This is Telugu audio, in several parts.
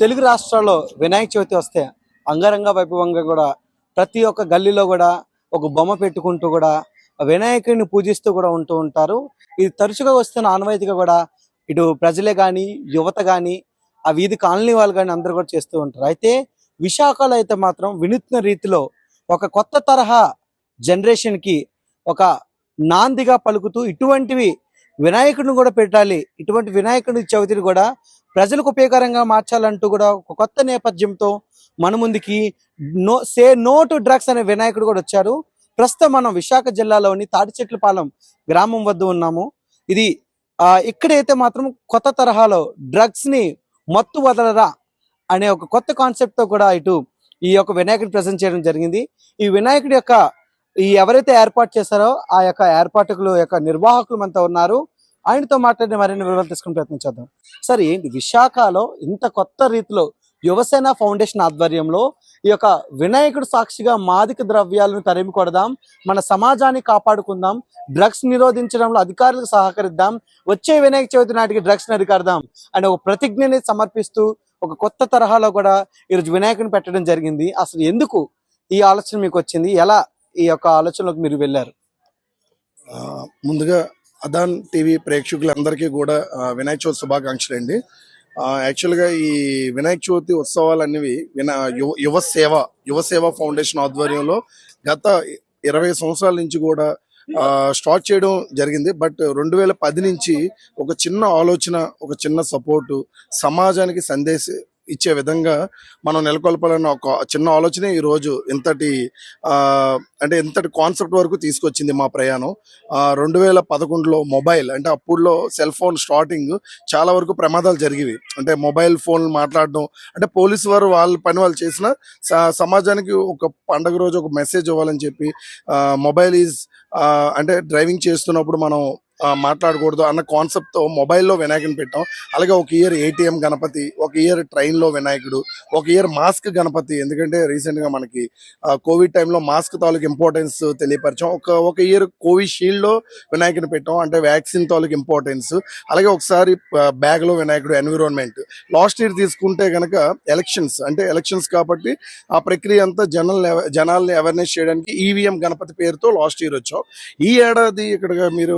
తెలుగు రాష్ట్రాల్లో వినాయక చవితి వస్తే అంగరంగ వైభవంగా కూడా ప్రతి ఒక్క గల్లీలో కూడా ఒక బొమ్మ పెట్టుకుంటూ కూడా వినాయకుడిని పూజిస్తూ కూడా ఉంటూ ఉంటారు. ఇది తరచుగా వస్తున్న ఆనవాయితీగా కూడా ఇటు ప్రజలే కానీ యువత కానీ ఆ వీధి కాలనీ వాళ్ళు కానీ అందరూ కూడా చేస్తూ ఉంటారు. అయితే విశాఖలో అయితే మాత్రం వినూత్న రీతిలో ఒక కొత్త తరహా జనరేషన్కి ఒక నాందిగా పలుకుతూ ఇటువంటివి వినాయకుడిని కూడా పెట్టాలి. ఇటువంటి వినాయకుడి చవితిని కూడా ప్రజలకు ఉపయోగకరంగా మార్చాలంటూ కూడా ఒక కొత్త నేపథ్యంతో మన ముందుకి no say no to drugs అనే వినాయకుడు కూడా వచ్చారు. ప్రస్తుతం మనం విశాఖ జిల్లాలోని తాటిచెట్లపాలెం గ్రామం వద్ద ఉన్నాము. ఇది ఆ, ఇక్కడైతే మాత్రం కొత్త తరహాలో డ్రగ్స్ని మత్తు వదలరా అనే ఒక కొత్త కాన్సెప్ట్తో కూడా ఇటు ఈ యొక్క వినాయకుడు ప్రజెంట్ చేయడం జరిగింది. ఈ వినాయకుడి యొక్క ఈ ఎవరైతే ఏర్పాటు చేశారో ఆ యొక్క ఏర్పాటుకులు యొక్క నిర్వాహకులు మనతో ఉన్నారు. ఆయనతో మాట్లాడిన మరిన్ని వివరాలు తీసుకుని ప్రయత్నించేద్దాం సార్ ఏంటి విశాఖలో ఇంత కొత్త రీతిలో యువసేన ఫౌండేషన్ ఆధ్వర్యంలో ఈ యొక్క వినాయకుడు సాక్షిగా మాదిక ద్రవ్యాలను తరిమి కొడదాం మన సమాజాన్ని కాపాడుకుందాం డ్రగ్స్ నిరోధించడంలో అధికారులకు సహకరిద్దాం వచ్చే వినాయక చవితి నాటికి డ్రగ్స్ అరికడదాం అనే ఒక ప్రతిజ్ఞని సమర్పిస్తూ ఒక కొత్త తరహాలో కూడా ఈరోజు వినాయకుని పెట్టడం జరిగింది. అసలు ఎందుకు ఈ ఆలోచన మీకు వచ్చింది? ఎలా ఈ యొక్క ఆలోచనలోకి మీరు వెళ్ళారు? ముందుగా అదాన్ టీవీ ప్రేక్షకులందరికీ కూడా వినాయక చవితి శుభాకాంక్షలు అండి. యాక్చువల్గా ఈ వినాయక చవితి ఉత్సవాలు అనేవి వినా యువ యువ సేవ యువ సేవ ఫౌండేషన్ ఆధ్వర్యంలో గత ఇరవై సంవత్సరాల నుంచి కూడా స్టార్ట్ చేయడం జరిగింది. బట్ రెండు వేల పది నుంచి ఒక చిన్న ఆలోచన ఒక చిన్న సపోర్టు సమాజానికి సందేశ ఇచ్చే విధంగా మనం నెలకొల్పాలన్న ఒక చిన్న ఆలోచనే ఈ రోజు ఇంతటి అంటే ఇంతటి కాన్సెప్ట్ వరకు తీసుకొచ్చింది మా ప్రయాణం. రెండు వేల పదకొండులో మొబైల్ అంటే అప్పుడులో సెల్ ఫోన్ స్టార్టింగ్ చాలా వరకు ప్రమాదాలు జరిగేవి. అంటే మొబైల్ ఫోన్ మాట్లాడడం అంటే పోలీసు వారు వాళ్ళ పని వాళ్ళు చేసిన స- సమాజానికి ఒక పండగ రోజు ఒక మెసేజ్ ఇవ్వాలని చెప్పి మొబైల్ ఈజ్ అంటే డ్రైవింగ్ చేస్తున్నప్పుడు మనం మాట్లాడకూడదు అన్న కాన్సెప్ట్తో మొబైల్లో వినాయకుని పెట్టాం. అలాగే ఒక ఇయర్ ఏటీఎం గణపతి ఒక ఇయర్ ట్రైన్లో వినాయకుడు ఒక ఇయర్ మాస్క్ గణపతి. ఎందుకంటే రీసెంట్గా మనకి కోవిడ్ టైంలో మాస్క్ తాలూకు ఇంపార్టెన్స్ తెలియపరిచాం. ఒక ఒక ఇయర్ కోవిషీల్డ్లో వినాయకుని పెట్టాం. అంటే వ్యాక్సిన్ తాలూకు ఇంపార్టెన్స్ అలాగే ఒకసారి బ్యాగ్లో వినాయకుడు ఎన్విరాన్మెంట్ లాస్ట్ ఇయర్ తీసుకుంటే గనక ఎలక్షన్స్ అంటే ఎలక్షన్స్ కాబట్టి ఆ ప్రక్రియ అంతా జనల్ జనాల్ని అవేర్నెస్ చేయడానికి ఈవీఎం గణపతి పేరుతో లాస్ట్ ఇయర్ వచ్చాం. ఈ ఏడాది ఇక్కడ మీరు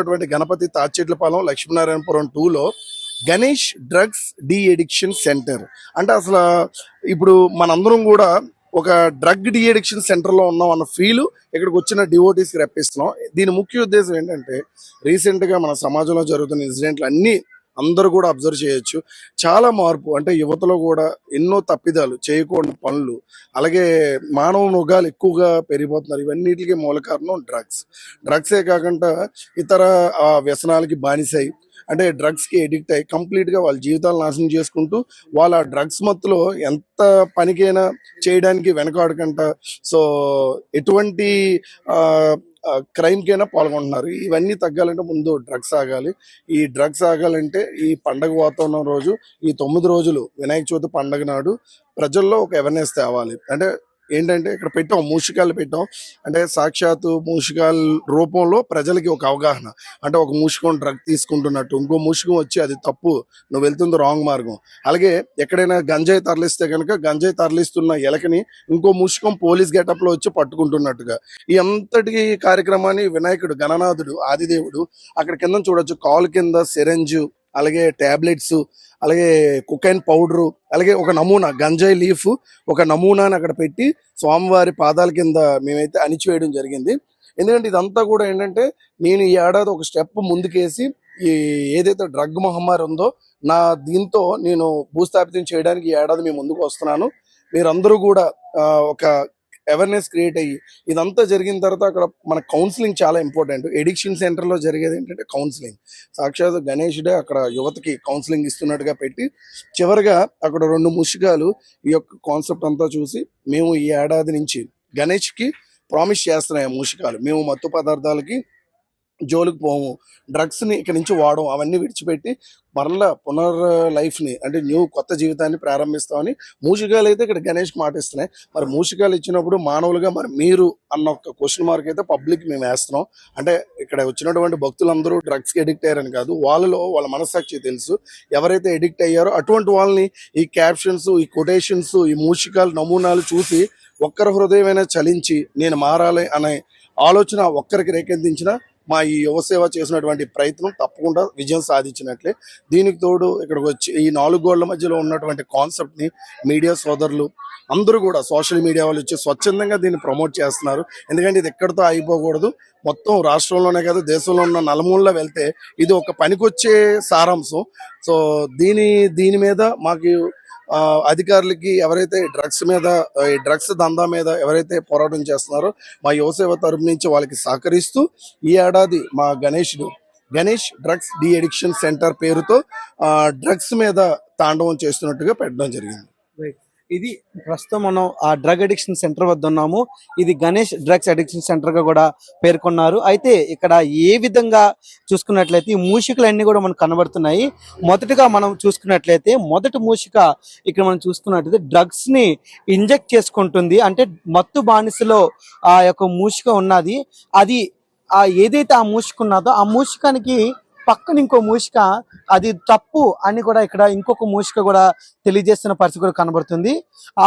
ఉన్నటువంటి గణపతి తాచెట్లపాలెం లక్ష్మీనారాయణపురం టూలో Ganesh drugs de addiction centre. అంటే అసలు ఇప్పుడు మనందరం కూడా ఒక డ్రగ్ డి ఎడిక్షన్ సెంటర్లో ఉన్నాం అన్న ఫీల్ ఇక్కడికి వచ్చిన డివోటీస్కి రప్పిస్తున్నాం. దీని ముఖ్య ఉద్దేశం ఏంటంటే రీసెంట్గా మన సమాజంలో జరుగుతున్న ఇన్సిడెంట్లు అన్ని అందరూ కూడా అబ్జర్వ్ చేయొచ్చు. చాలా మార్పు అంటే యువతలో కూడా ఎన్నో తప్పిదాలు చేయకూడని పనులు అలాగే మానవ మృగాలు ఎక్కువగా పెరిగిపోతున్నారు. ఇవన్నిటికీ మూల కారణం డ్రగ్స్ డ్రగ్సే కాకుండా ఇతర వ్యసనాలకి బానిసై అంటే డ్రగ్స్కి ఎడిక్ట్ అయ్యి కంప్లీట్గా వాళ్ళ జీవితాలు నాశనం చేసుకుంటూ వాళ్ళ డ్రగ్స్ మత్తులో ఎంత పనికైనా చేయడానికి వెనకాడకంట. సో ఎటువంటి క్రైమ్ కైనా పాల్గొంటున్నారు. ఇవన్నీ తగ్గాలంటే ముందు డ్రగ్స్ ఆగాలి. ఈ డ్రగ్స్ ఆగాలంటే ఈ పండగ వాతావరణం రోజు ఈ తొమ్మిది రోజులు వినాయక చవితి పండగ నాడు ప్రజల్లో ఒక అవేర్నెస్ తేవాలి. అంటే ఏంటంటే ఇక్కడ పెట్టాం మూషికాలు పెట్టాం. అంటే సాక్షాత్తు మూషికాల రూపంలో ప్రజలకి ఒక అవగాహన. అంటే ఒక మూషికం డ్రగ్ తీసుకుంటున్నట్టు ఇంకో మూషికం వచ్చి అది తప్పు నువ్వు వెళ్తుంది రాంగ్ మార్గం. అలాగే ఎక్కడైనా గంజాయి తరలిస్తే కనుక గంజాయి తరలిస్తున్న ఎలకని ఇంకో మూషికం పోలీస్ గెటప్లో వచ్చి పట్టుకుంటున్నట్టుగా. ఈ అంతటి కార్యక్రమాన్ని వినాయకుడు గణనాథుడు ఆదిదేవుడు అక్కడ కింద చూడొచ్చు. కాలు కింద సిరంజు అలాగే టాబ్లెట్స్ అలాగే కుకైన్ పౌడరు అలాగే ఒక నమూనా గంజాయి లీఫ్ ఒక నమూనాని అక్కడ పెట్టి స్వామివారి పాదాల కింద మేమైతే అణిచివేయడం జరిగింది. ఎందుకంటే ఇదంతా కూడా ఏంటంటే నేను ఈ ఏడాది ఒక స్టెప్ ముందుకేసి ఈ ఏదైతే డ్రగ్ మహమ్మారి ఉందో నా దీంతో నేను భూస్థాపితం చేయడానికి ఈ ఏడాది మేము ముందుకు వస్తున్నాను. మీరందరూ కూడా ఒక అవేర్నెస్ క్రియేట్ అయ్యి ఇదంతా జరిగిన తర్వాత అక్కడ మన కౌన్సిలింగ్ చాలా ఇంపార్టెంట్ ఎడిక్షన్ సెంటర్లో జరిగేది ఏంటంటే కౌన్సిలింగ్ సాక్షాత్ గణేషుడే అక్కడ యువతకి కౌన్సిలింగ్ ఇస్తున్నట్టుగా పెట్టి చివరిగా అక్కడ రెండు ముషికాలు ఈ యొక్క కాన్సెప్ట్ అంతా చూసి మేము ఈ ఏడాది నుంచి గణేష్కి ప్రామిస్ చేస్తున్నాయి ఆ మేము మత్తు పదార్థాలకి జోలికి పోము. డ్రగ్స్ని ఇక్కడి నుంచి వాడము. అవన్నీ విడిచిపెట్టి మరలా పునర్ లైఫ్ని అంటే న్యూ కొత్త జీవితాన్ని ప్రారంభిస్తామని మూషికాలు అయితే ఇక్కడ గణేష్కి మాటిస్తున్నాయి. మరి మూషికాలు ఇచ్చినప్పుడు మానవులుగా మరి మీరు అన్న ఒక క్వశ్చన్ మార్క్ అయితే పబ్లిక్ మేము వేస్తున్నాం. అంటే ఇక్కడ వచ్చినటువంటి భక్తులందరూ డ్రగ్స్కి ఎడిక్ట్ అయ్యారని కాదు వాళ్ళలో వాళ్ళ మనస్సాక్షి తెలుసు. ఎవరైతే ఎడిక్ట్ అయ్యారో అటువంటి వాళ్ళని ఈ క్యాప్షన్స్ ఈ కొటేషన్స్ ఈ మూషికాలు నమూనాలు చూసి ఒక్కరి హృదయమైనా చలించి నేను మారాలి అనే ఆలోచన ఒక్కరికి రేకెత్తించిన మా ఈ యువసేవ చేసినటువంటి ప్రయత్నం తప్పకుండా విజయం సాధించినట్లే. దీనికి తోడు ఇక్కడికి వచ్చి ఈ నాలుగు గోళ్ళ మధ్యలో ఉన్నటువంటి కాన్సెప్ట్ని మీడియా సోదరులు అందరూ కూడా సోషల్ మీడియా వాళ్ళు వచ్చి స్వచ్ఛందంగా దీన్ని ప్రమోట్ చేస్తున్నారు. ఎందుకంటే ఇది ఎక్కడితో అయిపోకూడదు మొత్తం రాష్ట్రంలోనే కాదు దేశంలో ఉన్న నలుమూలలో వెళ్తే ఇది ఒక పనికొచ్చే సారాంశం. సో దీని దీని మీద మాకు అధికారులకి ఎవరైతే డ్రగ్స్ మీద ఈ డ్రగ్స్ దందా మీద ఎవరైతే పోరాటం చేస్తున్నారో మా యువసేవ తరపు నుంచి వాళ్ళకి సహకరిస్తూ ఈ ఏడాది మా గణేష్డు Ganesh drugs de addiction centre పేరుతో డ్రగ్స్ మీద తాండవం చేస్తున్నట్టుగా పెట్టడం జరిగింది. ఇది ప్రస్తుతం మనం ఆ డ్రగ్ అడిక్షన్ సెంటర్ వద్ద ఉన్నాము. ఇది గణేష్ డ్రగ్స్ అడిక్షన్ సెంటర్గా కూడా పేర్కొన్నారు. అయితే ఇక్కడ ఏ విధంగా చూసుకున్నట్లయితే ఈ మూషికలన్నీ కూడా మనకు కనబడుతున్నాయి. మొదటగా మనం చూసుకున్నట్లయితే మొదటి మూషిక ఇక్కడ మనం చూసుకున్నట్లయితే డ్రగ్స్ని ఇంజెక్ట్ చేసుకుంటుంది. అంటే మత్తు బానిసలో ఆ యొక్క మూషిక ఉన్నది. అది ఆ ఏదైతే ఆ మూషిక ఉన్నదో ఆ మూషికానికి పక్కన ఇంకో మూషిక అది తప్పు అని కూడా ఇక్కడ ఇంకొక మూషిక కూడా తెలియజేస్తున్న పరిస్థితి కూడా కనబడుతుంది.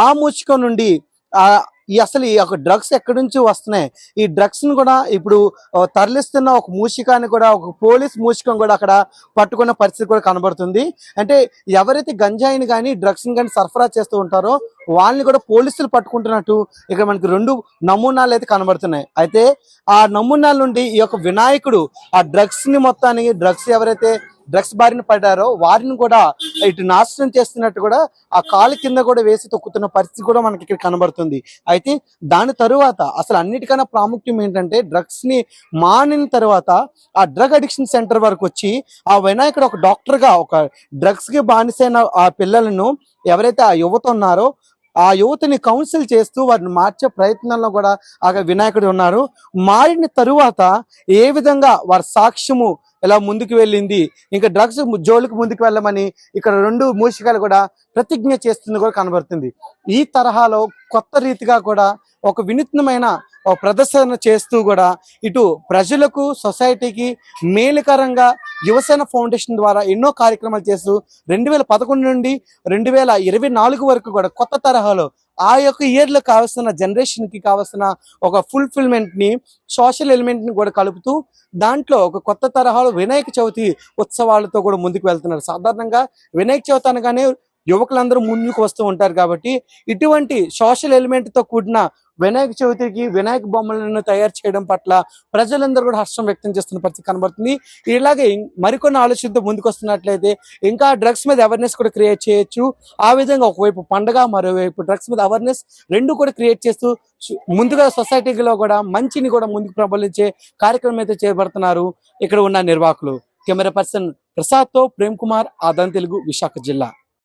ఆ మూషిక నుండి ఆ ఈ అసలు ఈ యొక్క డ్రగ్స్ ఎక్కడి నుంచి వస్తున్నాయి? ఈ డ్రగ్స్ను కూడా ఇప్పుడు తరలిస్తున్న ఒక మూషికాన్ని కూడా ఒక పోలీస్ మూషికం కూడా అక్కడ పట్టుకున్న పరిస్థితి కూడా కనబడుతుంది. అంటే ఎవరైతే గంజాయిని కానీ డ్రగ్స్ని కానీ సరఫరా చేస్తూ ఉంటారో వాళ్ళని కూడా పోలీసులు పట్టుకుంటున్నట్టు ఇక్కడ మనకి రెండు నమూనాలు అయితే కనబడుతున్నాయి. అయితే ఆ నమూనాల నుండి ఈ యొక్క వినాయకుడు ఆ డ్రగ్స్ని మొత్తానికి డ్రగ్స్ ఎవరైతే డ్రగ్స్ బారిన పడ్డారో వారిని కూడా ఇటు నాశనం చేస్తున్నట్టు కూడా ఆ కాలు కింద కూడా వేసి తొక్కుతున్న పరిస్థితి కూడా మనకి ఇక్కడ కనబడుతుంది. అయితే దాని తరువాత అసలు అన్నిటికన్నా ప్రాముఖ్యం ఏంటంటే డ్రగ్స్ని మానిన తర్వాత ఆ డ్రగ్ అడిక్షన్ సెంటర్ వరకు వచ్చి ఆ వినాయకుడు ఒక డాక్టర్గా ఒక డ్రగ్స్కి బానిసైన ఆ పిల్లలను ఎవరైతే ఆ యువత ఉన్నారో ఆ యువతని కౌన్సిల్ చేస్తూ వారిని మార్చే ప్రయత్నంలో కూడా ఆ వినాయకుడు ఉన్నారు. మారిన తరువాత ఏ విధంగా వారి సాక్ష్యము ఎలా ముందుకు వెళ్ళింది. ఇంకా డ్రగ్స్ జోలికి ముందుకు వెళ్ళమని ఇక్కడ రెండు మూషికలు కూడా ప్రతిజ్ఞ చేస్తుంది కూడా కనబడుతుంది. ఈ తరహాలో కొత్త రీతిగా కూడా ఒక వినూత్నమైన ప్రదర్శన చేస్తూ కూడా ఇటు ప్రజలకు సొసైటీకి మేలుకరంగా యువసేన ఫౌండేషన్ ద్వారా ఎన్నో కార్యక్రమాలు చేస్తూ రెండు వేల పదకొండు నుండి రెండు వేల ఇరవై నాలుగు వరకు కూడా కొత్త తరహాలో ఆ యొక్క ఇయర్లో కావాల్సిన జనరేషన్కి కావాల్సిన ఒక ఫుల్ఫిల్మెంట్ని సోషల్ ఎలిమెంట్ని కూడా కలుపుతూ దాంట్లో ఒక కొత్త తరహాలో వినాయక చవితి ఉత్సవాలతో కూడా ముందుకు వెళ్తున్నారు. సాధారణంగా వినాయక చవితి అనగానే యువకులందరూ ముందుకు వస్తూ ఉంటారు కాబట్టి ఇటువంటి సోషల్ ఎలిమెంట్తో కూడిన వినాయక చవితికి వినాయక బొమ్మలను తయారు చేయడం పట్ల ప్రజలందరూ కూడా హర్షం వ్యక్తం చేస్తున్న పరిస్థితి కనబడుతుంది. ఇలాగే మరికొన్ని ఆలోచనతో ముందుకు వస్తున్నట్లయితే ఇంకా డ్రగ్స్ మీద అవేర్నెస్ కూడా క్రియేట్ చేయొచ్చు. ఆ విధంగా ఒకవైపు పండగ మరోవైపు డ్రగ్స్ మీద అవేర్నెస్ రెండు కూడా క్రియేట్ చేస్తూ ముందుగా సొసైటీలో కూడా మంచిని కూడా ముందుకు ప్రబలించే కార్యక్రమం అయితే చేపడుతున్నారు ఇక్కడ ఉన్న నిర్వాహకులు. కెమెరా పర్సన్ ప్రసాద్తో ప్రేమ్ కుమార్ ఆదాన్ తెలుగు విశాఖ జిల్లా.